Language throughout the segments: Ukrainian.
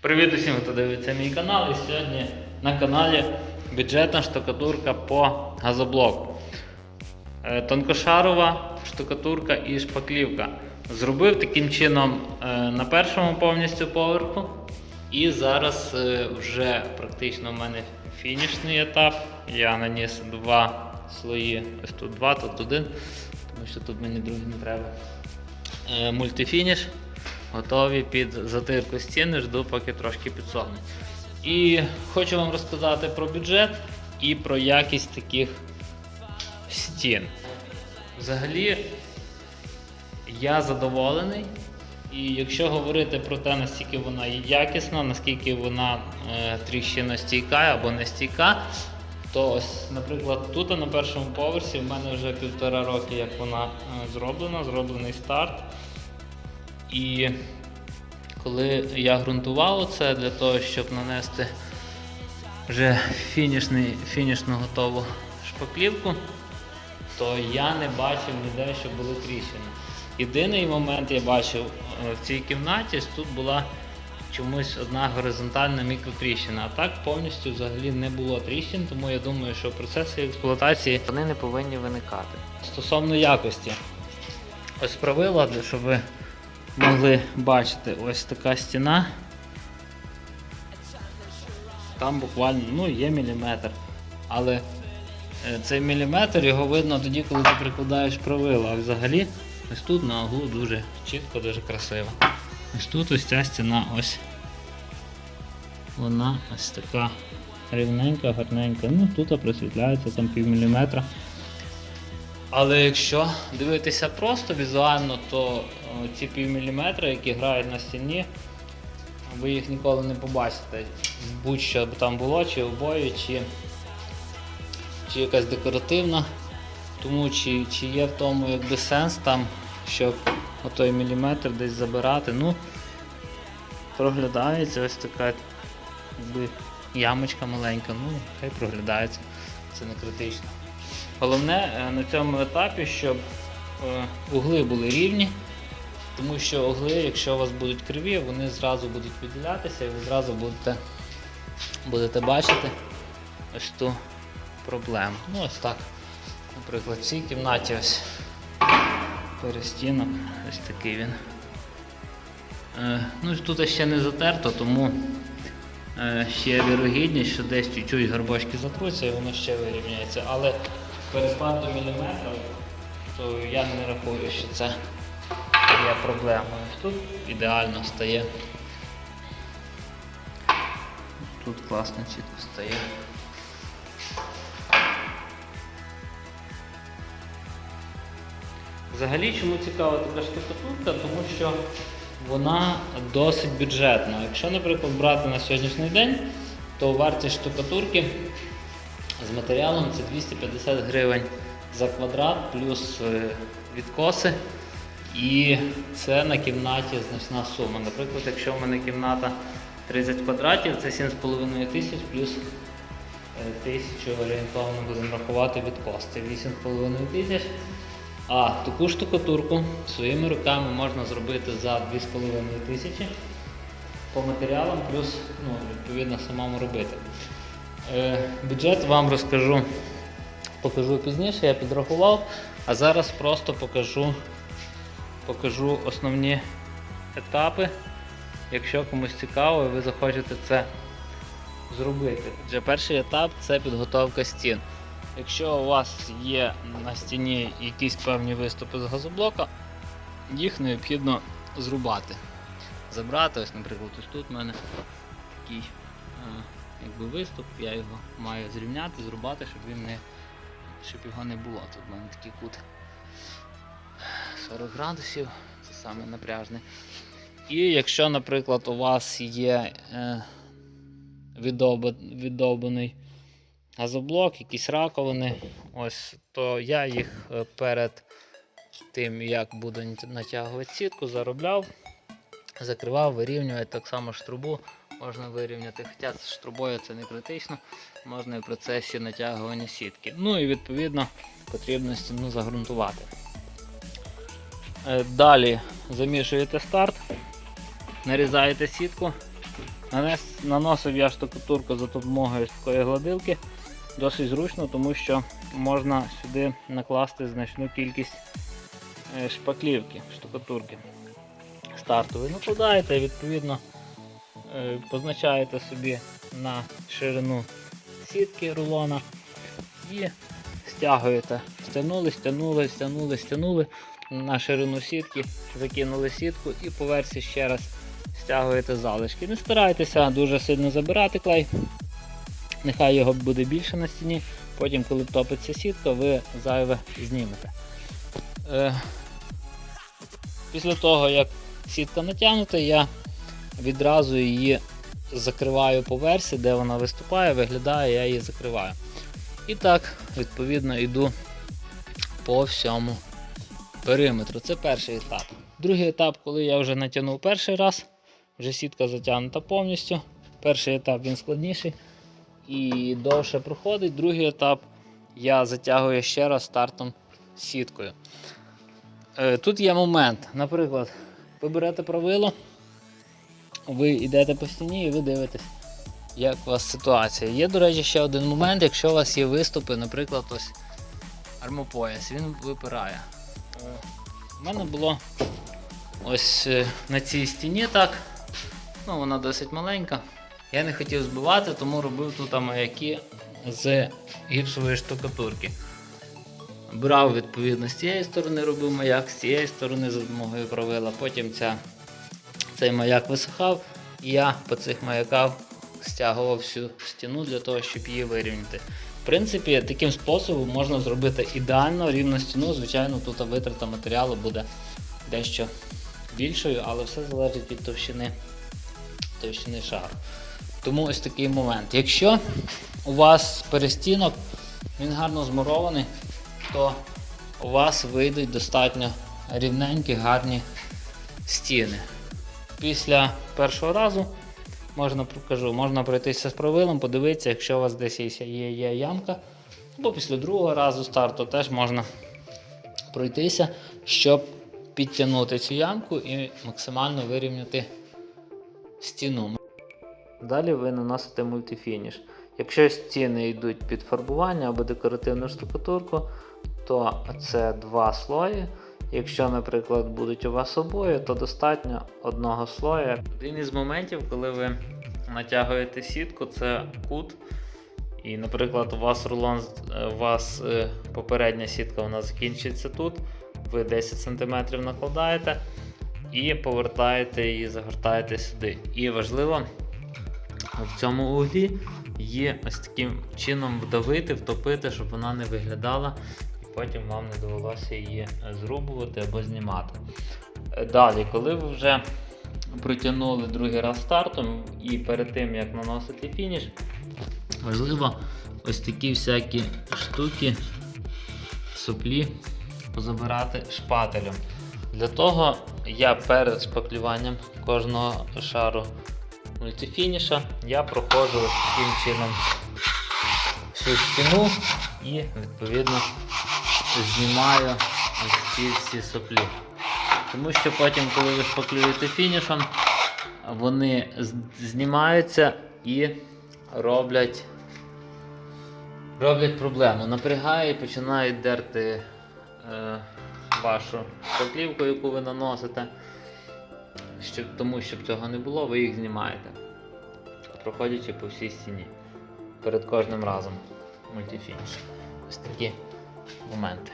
Привіт усім, хто дивиться мій канал. І сьогодні на каналі бюджетна штукатурка по газоблоку. Е, Тонкошарова штукатурка і шпаклівка. Зробив таким чином е, на першому повністю поверху. І зараз е, вже практично в мене фінішний етап. Я наніс два слої. Ось тут два, тут один, тому що тут мені другий не треба. Мультифініш. Готові під затирку стіни, жду, поки трошки підсохне. І хочу вам розказати про бюджет і про якість таких стін. Взагалі, я задоволений. І якщо говорити про те, наскільки вона є якісна, наскільки вона е, тріщина стійка або не стійка, то ось, наприклад, тут на першому поверсі в мене вже півтора роки, як вона е, зроблена, зроблений старт. І коли я ґрунтував це для того, щоб нанести вже фінішний, фінішну готову шпаклівку, то я не бачив ніде, що були тріщини. Єдиний момент я бачив е, в цій кімнаті, тут була чомусь одна горизонтальна мікротріщина, а так повністю взагалі не було тріщин, тому я думаю, що в процесі експлуатації вони не повинні виникати. Стосовно якості, ось правила, щоб ви могли бачити, ось така стіна. Там буквально ну, є міліметр. Але е, цей міліметр його видно тоді, коли ти прикладаєш правила. А взагалі ось тут на углу дуже чітко, дуже красиво. Ось тут ось ця стіна ось. Вона ось така рівненька, гарненька. Ну тут просвітляється там пів міліметра. Але якщо дивитися просто візуально, то ці півміліметри, які грають на стіні, ви їх ніколи не побачите. Будь-що б там було, чи обої, чи, чи якась декоративна. Тому чи, чи є в тому якби сенс там, щоб отой міліметр десь забирати. Ну, проглядається ось така якби, ямочка маленька, ну, хай проглядається, це не критично. Головне е, на цьому етапі, щоб е, угли були рівні, тому що угли, якщо у вас будуть криві, вони зразу будуть виділятися і ви зразу будете, будете бачити ось ту проблему. Ну ось так. Наприклад, в цій кімнаті ось перестінок, ось такий він. Е, ну Тут ще не затерто, тому е, ще вірогідність, що десь чуть-чуть гарбочки затруться і воно ще вирівняється. Але перепад до міліметра, то я не рахую, що це є проблемою. Тут ідеально стає. Тут класно чітко стає. Взагалі, чому цікава така штукатурка? Тому що вона досить бюджетна. Якщо, наприклад, брати на сьогоднішній день, то вартість штукатурки з матеріалом це 250 гривень за квадрат, плюс е, відкоси. І це на кімнаті значна сума. Наприклад, якщо в мене кімната 30 квадратів, це 7,5 тисяч плюс е, тисячу орієнтовно будемо рахувати відкос. Це 8,5 тисяч. А таку штукатурку своїми руками можна зробити за 2,5 тисячі по матеріалам, плюс ну, відповідно самому робити. Е, бюджет вам розкажу, покажу пізніше, я підрахував, а зараз просто покажу, покажу основні етапи. Якщо комусь цікаво і ви захочете це зробити. Отже, перший етап це підготовка стін. Якщо у вас є на стіні якісь певні виступи з газоблока, їх необхідно зрубати. Забрати, ось, наприклад, ось тут в мене такий е, якби виступ, я його маю зрівняти, зрубати, щоб він не щоб його не було. Тут в мене такий кут 40 градусів, це саме напряжне. І якщо, наприклад, у вас є е, віддовбаний газоблок, якісь раковини, ось, то я їх е, перед тим, як буду натягувати сітку, заробляв, закривав, вирівнювати так само ж трубу можна вирівняти. Хоча з трубою це не критично, можна і в процесі натягування сітки. Ну і відповідно потрібно стіну загрунтувати. Е, Далі замішуєте старт, нарізаєте сітку, наносив я штукатурку за допомогою такої гладилки. Досить зручно, тому що можна сюди накласти значну кількість е, шпаклівки, штукатурки. Стартової накладаєте, відповідно е, позначаєте собі на ширину сітки рулона і стягуєте. Стягнули, стягнули, стягнули, стягнули на ширину сітки, закинули сітку і по версії ще раз стягуєте залишки. Не старайтеся дуже сильно забирати клей. Нехай його буде більше на стіні. Потім, коли топиться сітка, ви зайве знімете. Е, після того, як сітка натягнута, я відразу її закриваю по версі, де вона виступає, виглядає, я її закриваю. І так, відповідно, йду по всьому периметру. Це перший етап. Другий етап, коли я вже натягнув перший раз, вже сітка затягнута повністю. Перший етап він складніший і довше проходить. Другий етап я затягую ще раз стартом сіткою. Е, Тут є момент, наприклад, ви берете правило, ви йдете по стіні і ви дивитесь, як у вас ситуація. Є, до речі, ще один момент, якщо у вас є виступи, наприклад, ось армопояс, він випирає. Е, У мене було ось е, на цій стіні так. Ну, вона досить маленька. Я не хотів збивати, тому робив тут маяки з гіпсової штукатурки. Брав відповідно з цієї сторони, робив маяк, з цієї сторони за допомогою правила. Потім ця, цей маяк висихав, і я по цих маяках стягував всю стіну для того, щоб її вирівняти. В принципі, таким способом можна зробити ідеально рівну стіну. Звичайно, тут витрата матеріалу буде дещо більшою, але все залежить від товщини, товщини шару. Тому ось такий момент. Якщо у вас перестінок, він гарно змурований, то у вас вийдуть достатньо рівненькі, гарні стіни. Після першого разу можна покажу, можна пройтися з правилом, подивитися, якщо у вас десь є, є, є ямка. Або після другого разу старту теж можна пройтися, щоб підтягнути цю ямку і максимально вирівняти стіну. Далі ви наносите мультифініш. Якщо стіни йдуть під фарбування або декоративну штукатурку, то це два слої. Якщо, наприклад, будуть у вас обоє, то достатньо одного слоя. Один із моментів, коли ви натягуєте сітку, це кут. І, наприклад, у вас рулон, е, у вас е, попередня сітка вона закінчується тут. Ви 10 см накладаєте і повертаєте її, загортаєте сюди. І важливо в цьому углі її ось таким чином вдавити, втопити, щоб вона не виглядала, потім вам не довелося її зрубувати або знімати. Е, Далі, коли ви вже протягнули другий раз стартом, і перед тим як наносити фініш, важливо ось такі всякі штуки, соплі позабирати шпателем. Для того я перед шпаклюванням кожного шару мультифініша я проходжу таким чином всю стіну і відповідно знімаю ось ці всі соплі. Тому що потім, коли ви шпаклюєте фінішем, вони знімаються і роблять, роблять проблему. Напрягає і починають дерти е, вашу шпаклівку, яку ви наносите. Щоб, тому щоб цього не було, ви їх знімаєте, проходячи по всій стіні перед кожним разом мультифініш. Ось такі моменти.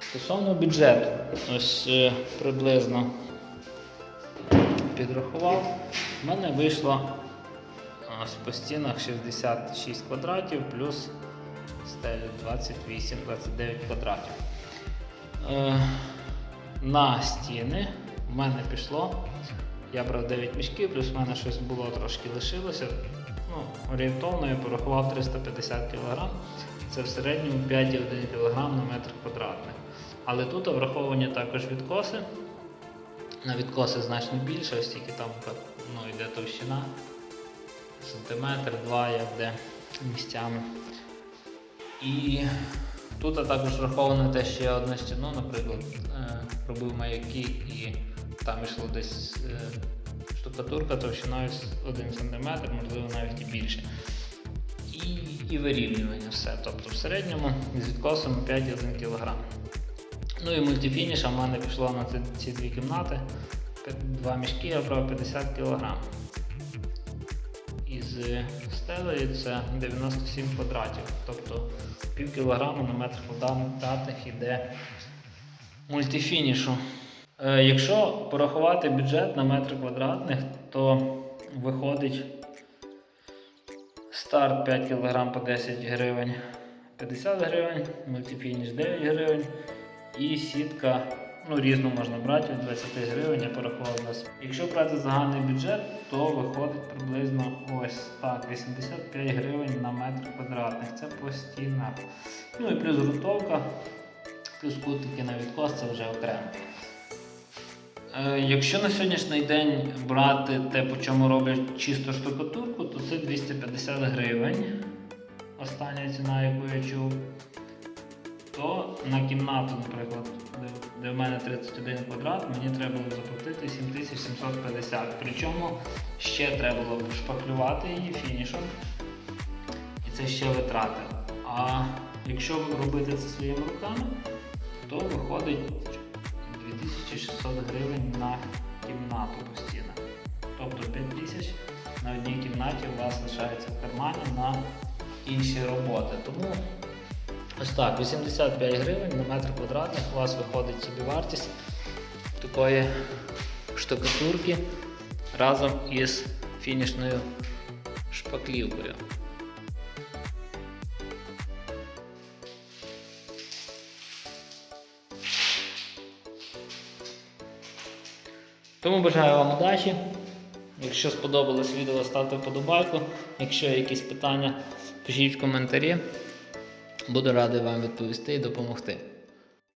Стосовно бюджету, ось е, приблизно підрахував, в мене вийшло ось по стінах 66 квадратів плюс стелі 28-29 квадратів. Е, на стіни в мене пішло. Я брав 9 мішків, плюс в мене щось було трошки лишилося. Ну, орієнтовно я порахував 350 кг. Це в середньому 5,1 кг на метр квадратний. Але тут враховані також відкоси. На відкоси значно більше, ось тільки там ну, йде товщина. Сантиметр, два, як де місцями. І тут також враховано те, що я одну стіну, наприклад, е, робив маяки і там йшло десь е, штукатурка товщиною 1 см, можливо навіть і більше. І, і вирівнювання все. Тобто в середньому з відкосом 5-1 кг. Ну і мультифініша в мене пішло на ці, ці дві кімнати. Два мішки я брав 50 кг. Із стелею це 97 квадратів. Тобто пів кілограму на метр квадратних йде мультифінішу. Е, якщо порахувати бюджет на метр квадратних, то виходить старт 5 кг по 10 гривень 50 гривень, мультифініш 9 гривень і сітка. Ну, різну можна брати від 20 гривень, я порахував нас. Якщо брати загальний бюджет, то виходить приблизно ось так, 85 гривень на метр квадратних. Це по стінах. Ну і плюс грунтовка, плюс кутики на відкос, це вже окремо. Е, Якщо на сьогоднішній день брати те, по чому роблять чисто штукатурку, то це 250 гривень. Остання ціна, яку я чув. То на кімнату, наприклад, де, в мене 31 квадрат, мені треба було заплатити 7750. Причому ще треба було шпаклювати її фінішом. І це ще витрати. А якщо робити це своїми руками, то виходить 2600 гривень на кімнату по стінах. Тобто 5000 на одній кімнаті у вас лишається в кармані на інші роботи. Тому ось так, 85 гривень на метр квадратних у вас виходить собі вартість такої штукатурки разом із фінішною шпаклівкою. Тому бажаю вам удачі. Якщо сподобалось відео, ставте вподобайку. Якщо є якісь питання, пишіть в коментарі. Буду радий вам відповісти і допомогти.